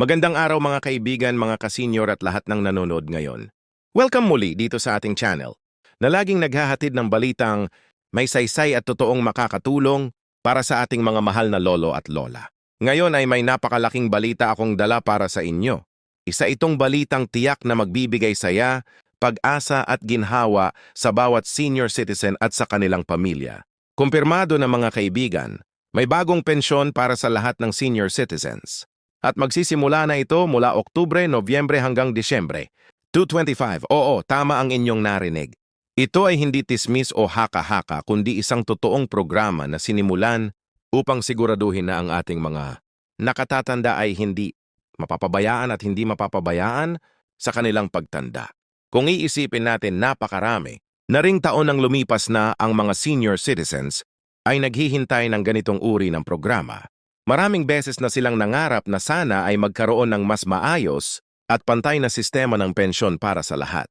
Magandang araw mga kaibigan, mga kasenyor at lahat ng nanonood ngayon. Welcome muli dito sa ating channel na laging naghahatid ng balitang may saysay at totoong makakatulong para sa ating mga mahal na lolo at lola. Ngayon ay may napakalaking balita akong dala para sa inyo. Isa itong balitang tiyak na magbibigay saya, pag-asa at ginhawa sa bawat senior citizen at sa kanilang pamilya. Kumpirmado na mga kaibigan, may bagong pensyon para sa lahat ng senior citizens. At magsisimula na ito mula Oktubre, Nobyembre hanggang Disyembre. 225, oo, tama ang inyong narinig. Ito ay hindi tismis o haka-haka kundi isang totoong programa na sinimulan upang siguraduhin na ang ating mga nakatatanda ay hindi mapapabayaan at hindi mapapabayaan sa kanilang pagtanda. Kung iisipin natin napakarami, na ring taon nang lumipas na ang mga senior citizens ay naghihintay ng ganitong uri ng programa. Maraming beses na silang nangarap na sana ay magkaroon ng mas maayos at pantay na sistema ng pensyon para sa lahat.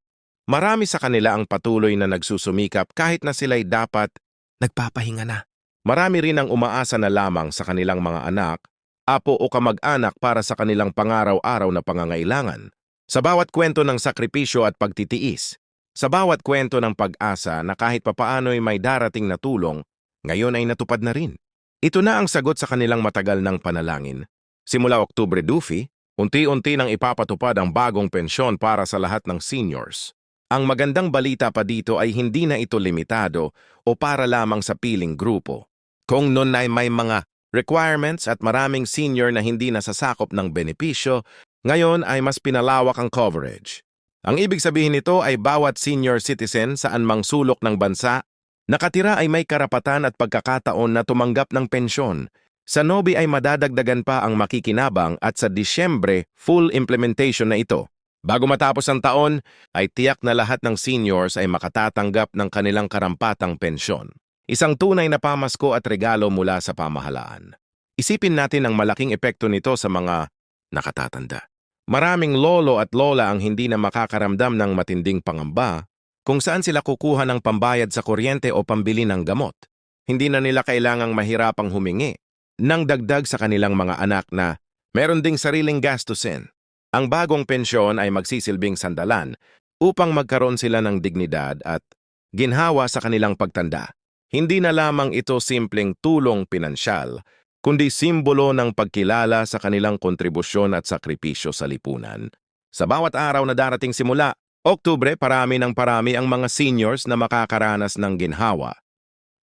Marami sa kanila ang patuloy na nagsusumikap kahit na sila'y dapat nagpapahinga na. Marami rin ang umaasa na lamang sa kanilang mga anak, apo o kamag-anak para sa kanilang pangaraw-araw na pangangailangan. Sa bawat kwento ng sakripisyo at pagtitiis, sa bawat kwento ng pag-asa na kahit papaano'y may darating na tulong, ngayon ay natupad na rin. Ito na ang sagot sa kanilang matagal ng panalangin. Simula Oktubre Dufi, unti-unti nang ipapatupad ang bagong pensyon para sa lahat ng seniors. Ang magandang balita pa dito ay hindi na ito limitado o para lamang sa piling grupo. Kung noon ay may mga requirements at maraming senior na hindi nasasakop ng benepisyo, ngayon ay mas pinalawak ang coverage. Ang ibig sabihin nito ay bawat senior citizen saan mang sulok ng bansa Nakatira ay may karapatan at pagkakataon na tumanggap ng pensyon. Sa Nobi ay madadagdagan pa ang makikinabang at sa Disyembre, full implementation na ito. Bago matapos ang taon, ay tiyak na lahat ng seniors ay makatatanggap ng kanilang karampatang pensyon. Isang tunay na pamasko at regalo mula sa pamahalaan. Isipin natin ang malaking epekto nito sa mga nakatatanda. Maraming lolo at lola ang hindi na makakaramdam ng matinding pangamba kung saan sila kukuha ng pambayad sa kuryente o pambili ng gamot. Hindi na nila kailangang mahirapang humingi nang dagdag sa kanilang mga anak na meron ding sariling gastusin. Ang bagong pensyon ay magsisilbing sandalan upang magkaroon sila ng dignidad at ginhawa sa kanilang pagtanda. Hindi na lamang ito simpleng tulong pinansyal, kundi simbolo ng pagkilala sa kanilang kontribusyon at sakripisyo sa lipunan. Sa bawat araw na darating simula, Oktubre, parami ng parami ang mga seniors na makakaranas ng ginhawa.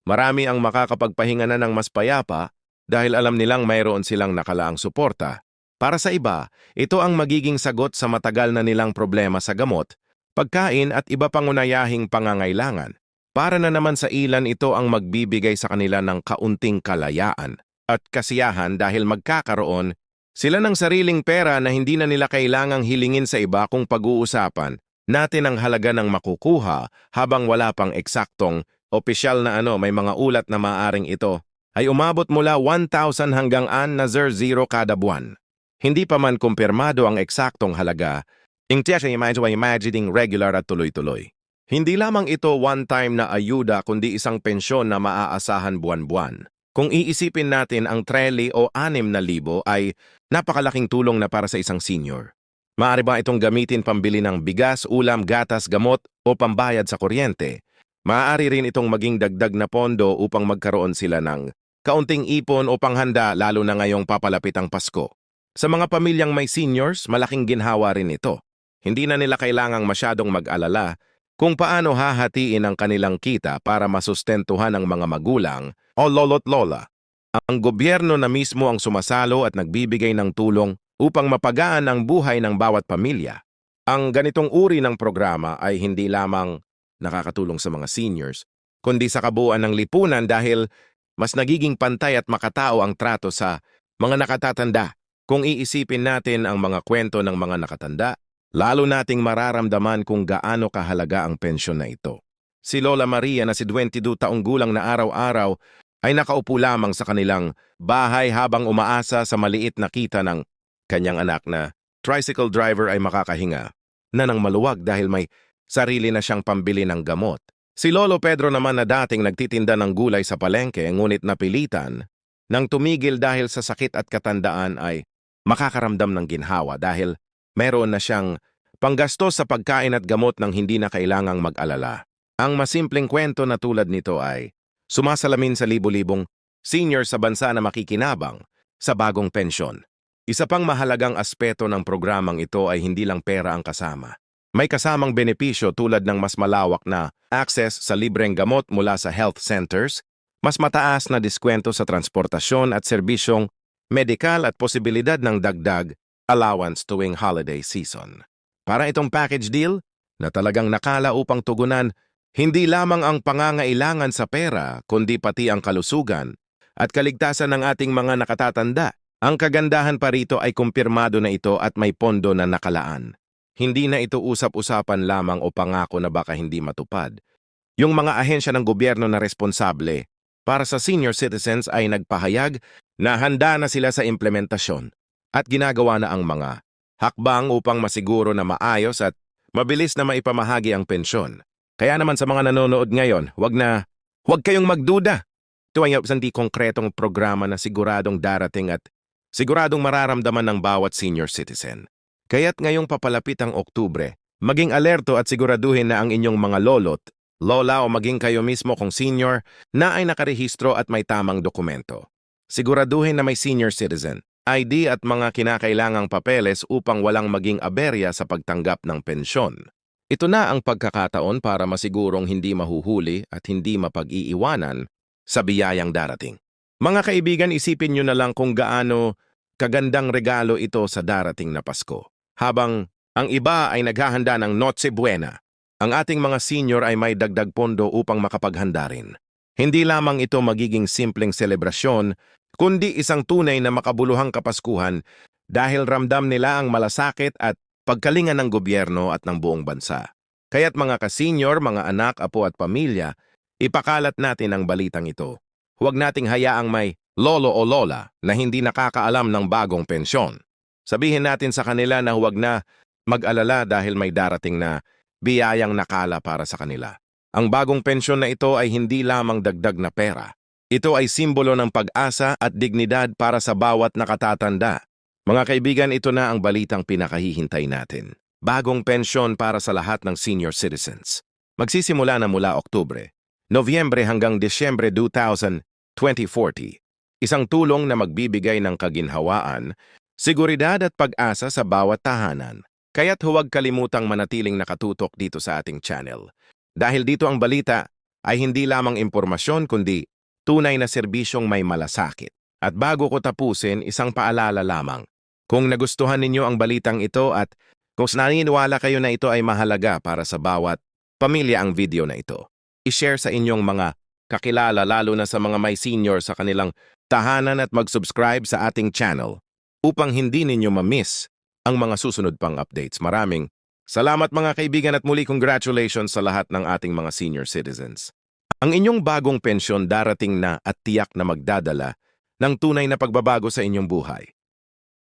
Marami ang makakapagpahinga na ng mas payapa dahil alam nilang mayroon silang nakalaang suporta. Para sa iba, ito ang magiging sagot sa matagal na nilang problema sa gamot, pagkain at iba pang unayahing pangangailangan. Para na naman sa ilan ito ang magbibigay sa kanila ng kaunting kalayaan at kasiyahan dahil magkakaroon sila ng sariling pera na hindi na nila kailangang hilingin sa iba kung pag-uusapan natin ang halaga ng makukuha habang wala pang eksaktong opisyal na ano may mga ulat na maaring ito ay umabot mula 1,000 hanggang an na 0 kada buwan. Hindi pa man kumpirmado ang eksaktong halaga, ingtiya siya imagining regular at tuloy-tuloy. Hindi lamang ito one-time na ayuda kundi isang pensyon na maaasahan buwan-buwan. Kung iisipin natin ang treli o anim na libo ay napakalaking tulong na para sa isang senior. Maaari ba itong gamitin pambili ng bigas, ulam, gatas, gamot o pambayad sa kuryente? Maaari rin itong maging dagdag na pondo upang magkaroon sila ng kaunting ipon o panghanda lalo na ngayong papalapit ang Pasko. Sa mga pamilyang may seniors, malaking ginhawa rin ito. Hindi na nila kailangang masyadong mag-alala kung paano hahatiin ang kanilang kita para masustentuhan ng mga magulang o lolo't lola. Ang gobyerno na mismo ang sumasalo at nagbibigay ng tulong upang mapagaan ang buhay ng bawat pamilya. Ang ganitong uri ng programa ay hindi lamang nakakatulong sa mga seniors, kundi sa kabuuan ng lipunan dahil mas nagiging pantay at makatao ang trato sa mga nakatatanda. Kung iisipin natin ang mga kwento ng mga nakatanda, lalo nating mararamdaman kung gaano kahalaga ang pensyon na ito. Si Lola Maria na si 22 taong gulang na araw-araw ay nakaupo lamang sa kanilang bahay habang umaasa sa maliit na kita ng kanyang anak na tricycle driver ay makakahinga na nang maluwag dahil may sarili na siyang pambili ng gamot. Si Lolo Pedro naman na dating nagtitinda ng gulay sa palengke ngunit napilitan nang tumigil dahil sa sakit at katandaan ay makakaramdam ng ginhawa dahil meron na siyang panggastos sa pagkain at gamot ng hindi na kailangang mag-alala. Ang masimpleng kwento na tulad nito ay sumasalamin sa libo-libong senior sa bansa na makikinabang sa bagong pensyon. Isa pang mahalagang aspeto ng programang ito ay hindi lang pera ang kasama. May kasamang benepisyo tulad ng mas malawak na access sa libreng gamot mula sa health centers, mas mataas na diskwento sa transportasyon at serbisyong medikal at posibilidad ng dagdag allowance tuwing holiday season. Para itong package deal na talagang nakala upang tugunan hindi lamang ang pangangailangan sa pera kundi pati ang kalusugan at kaligtasan ng ating mga nakatatanda. Ang kagandahan pa rito ay kumpirmado na ito at may pondo na nakalaan. Hindi na ito usap-usapan lamang o pangako na baka hindi matupad. Yung mga ahensya ng gobyerno na responsable para sa senior citizens ay nagpahayag na handa na sila sa implementasyon at ginagawa na ang mga hakbang upang masiguro na maayos at mabilis na maipamahagi ang pensyon. Kaya naman sa mga nanonood ngayon, wag na, wag kayong magduda. Ito ay hindi konkretong programa na siguradong darating at siguradong mararamdaman ng bawat senior citizen. Kaya't ngayong papalapit ang Oktubre, maging alerto at siguraduhin na ang inyong mga lolot, lola o maging kayo mismo kung senior na ay nakarehistro at may tamang dokumento. Siguraduhin na may senior citizen, ID at mga kinakailangang papeles upang walang maging aberya sa pagtanggap ng pensyon. Ito na ang pagkakataon para masigurong hindi mahuhuli at hindi mapag-iiwanan sa biyayang darating. Mga kaibigan, isipin nyo na lang kung gaano kagandang regalo ito sa darating na Pasko. Habang ang iba ay naghahanda ng Noche Buena, ang ating mga senior ay may dagdag pondo upang makapaghanda rin. Hindi lamang ito magiging simpleng selebrasyon, kundi isang tunay na makabuluhang kapaskuhan dahil ramdam nila ang malasakit at pagkalingan ng gobyerno at ng buong bansa. Kaya't mga kasenyor, mga anak, apo at pamilya, ipakalat natin ang balitang ito. Huwag nating hayaang may lolo o lola na hindi nakakaalam ng bagong pensyon. Sabihin natin sa kanila na huwag na mag-alala dahil may darating na biyayang nakala para sa kanila. Ang bagong pensyon na ito ay hindi lamang dagdag na pera. Ito ay simbolo ng pag-asa at dignidad para sa bawat nakatatanda. Mga kaibigan, ito na ang balitang pinakahihintay natin. Bagong pensyon para sa lahat ng senior citizens. Magsisimula na mula Oktubre, Nobyembre hanggang Disyembre 2040. Isang tulong na magbibigay ng kaginhawaan, seguridad at pag-asa sa bawat tahanan. Kaya't huwag kalimutang manatiling nakatutok dito sa ating channel. Dahil dito ang balita ay hindi lamang impormasyon kundi tunay na serbisyong may malasakit. At bago ko tapusin, isang paalala lamang. Kung nagustuhan ninyo ang balitang ito at kung naniniwala kayo na ito ay mahalaga para sa bawat pamilya ang video na ito, i-share sa inyong mga kakilala lalo na sa mga may senior sa kanilang tahanan at mag-subscribe sa ating channel upang hindi ninyo ma-miss ang mga susunod pang updates. Maraming salamat mga kaibigan at muli congratulations sa lahat ng ating mga senior citizens. Ang inyong bagong pensyon darating na at tiyak na magdadala ng tunay na pagbabago sa inyong buhay.